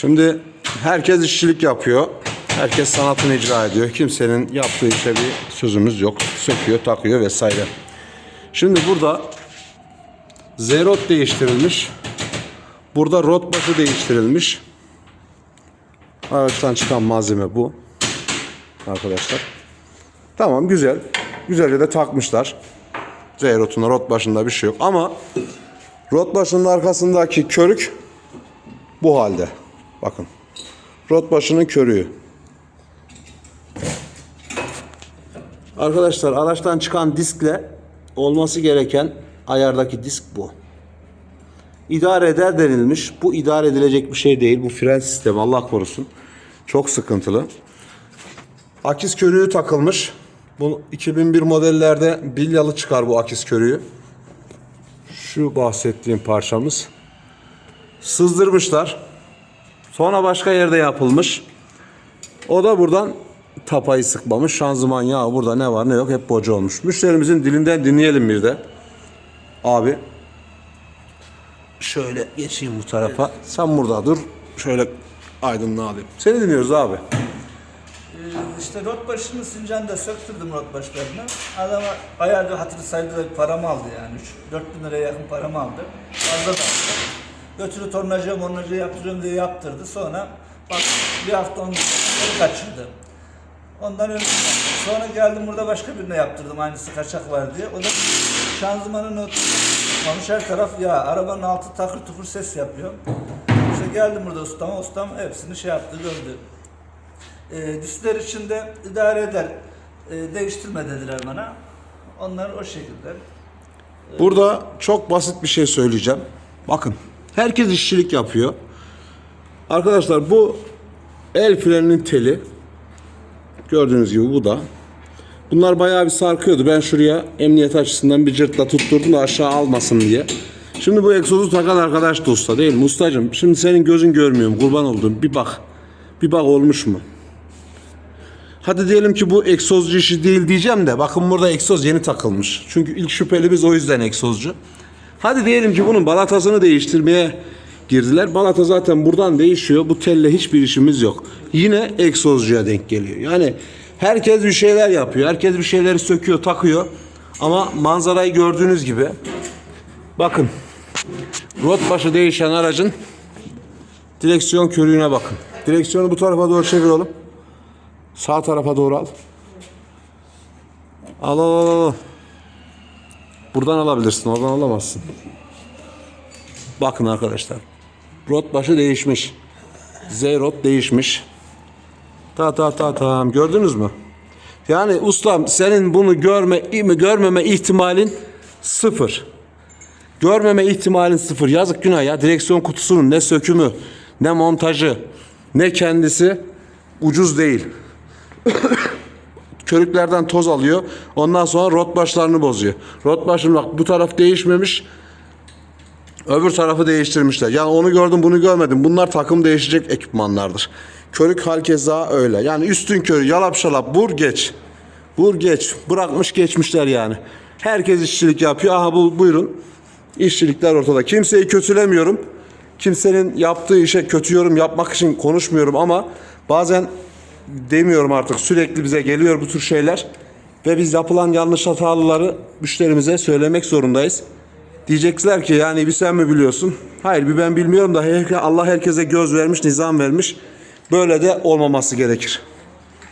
Şimdi herkes işçilik yapıyor. Herkes sanatını icra ediyor. Kimsenin yaptığı işe bir sözümüz yok. Söküyor, takıyor vesaire. Şimdi burada zerot değiştirilmiş. Burada rot başı değiştirilmiş. Araçtan çıkan malzeme bu. Arkadaşlar. Tamam güzel. Güzelce de takmışlar. Zeyrot'un rot başında bir şey yok. Ama rot başının arkasındaki körük bu halde. Bakın. Rot başının körüğü. Arkadaşlar araçtan çıkan diskle olması gereken ayardaki disk bu. İdare eder denilmiş. Bu idare edilecek bir şey değil. Bu fren sistemi Allah korusun. Çok sıkıntılı. Akis körüğü takılmış. Bu 2001 modellerde bilyalı çıkar bu akis körüğü. Şu bahsettiğim parçamız. Sızdırmışlar. Sonra başka yerde yapılmış. O da buradan tapayı sıkmamış. Şanzıman yağı burada ne var ne yok hep boca olmuş. Müşterimizin dilinden dinleyelim bir de. Abi. Şöyle geçeyim bu tarafa. Sen burada dur. Şöyle aydınlığı alayım. Seni dinliyoruz abi. Ee, işte rot başını Sincan'da da söktürdüm rot başlarını. Adama bayağı bir hatırı bir paramı aldı yani. 4 bin liraya yakın paramı aldı. Fazla da aldı. Götürü tornacıya mornacıya yaptırıyorum diye yaptırdı. Sonra bak bir hafta onu geri kaçırdı. Ondan önce sonra geldim burada başka birine yaptırdım aynısı kaçak var diye. O da şanzımanın o olmuş her taraf ya arabanın altı takır tukur ses yapıyor. İşte geldim burada ustama, ustam hepsini şey yaptı, gördü. E, diskler içinde idare eder, e, değiştirme dediler bana. Onlar o şekilde. Burada çok basit bir şey söyleyeceğim. Bakın. Herkes işçilik yapıyor. Arkadaşlar bu el freninin teli. Gördüğünüz gibi bu da. Bunlar bayağı bir sarkıyordu. Ben şuraya emniyet açısından bir cırtla tutturdum da aşağı almasın diye. Şimdi bu egzozu takan arkadaş da usta değil mi? Ustacığım şimdi senin gözün görmüyor mu? Kurban olduğum bir bak. Bir bak olmuş mu? Hadi diyelim ki bu egzozcu işi değil diyeceğim de bakın burada egzoz yeni takılmış. Çünkü ilk şüphelimiz o yüzden egzozcu. Hadi diyelim ki bunun balatasını değiştirmeye girdiler. Balata zaten buradan değişiyor. Bu telle hiçbir işimiz yok. Yine egzozcuya denk geliyor. Yani herkes bir şeyler yapıyor. Herkes bir şeyleri söküyor, takıyor. Ama manzarayı gördüğünüz gibi bakın rot başı değişen aracın direksiyon körüğüne bakın. Direksiyonu bu tarafa doğru çevir oğlum. Sağ tarafa doğru al. Al al al al. Buradan alabilirsin, oradan alamazsın. Bakın arkadaşlar. Rot başı değişmiş. Z rot değişmiş. Ta ta ta tam gördünüz mü? Yani ustam senin bunu görme görmeme ihtimalin sıfır. Görmeme ihtimalin sıfır. Yazık günah ya. Direksiyon kutusunun ne sökümü, ne montajı, ne kendisi ucuz değil. Körüklerden toz alıyor. Ondan sonra rot başlarını bozuyor. Rot başını bak bu taraf değişmemiş. Öbür tarafı değiştirmişler. Yani onu gördüm bunu görmedim. Bunlar takım değişecek ekipmanlardır. Körük halkeza öyle. Yani üstün körü yalap şalap vur geç. Vur geç. Bırakmış geçmişler yani. Herkes işçilik yapıyor. Aha bu buyurun. İşçilikler ortada. Kimseyi kötülemiyorum. Kimsenin yaptığı işe kötü yorum yapmak için konuşmuyorum ama bazen demiyorum artık sürekli bize geliyor bu tür şeyler ve biz yapılan yanlış hatalıları müşterimize söylemek zorundayız. Diyecekler ki yani bir sen mi biliyorsun? Hayır bir ben bilmiyorum da Allah herkese göz vermiş, nizam vermiş. Böyle de olmaması gerekir.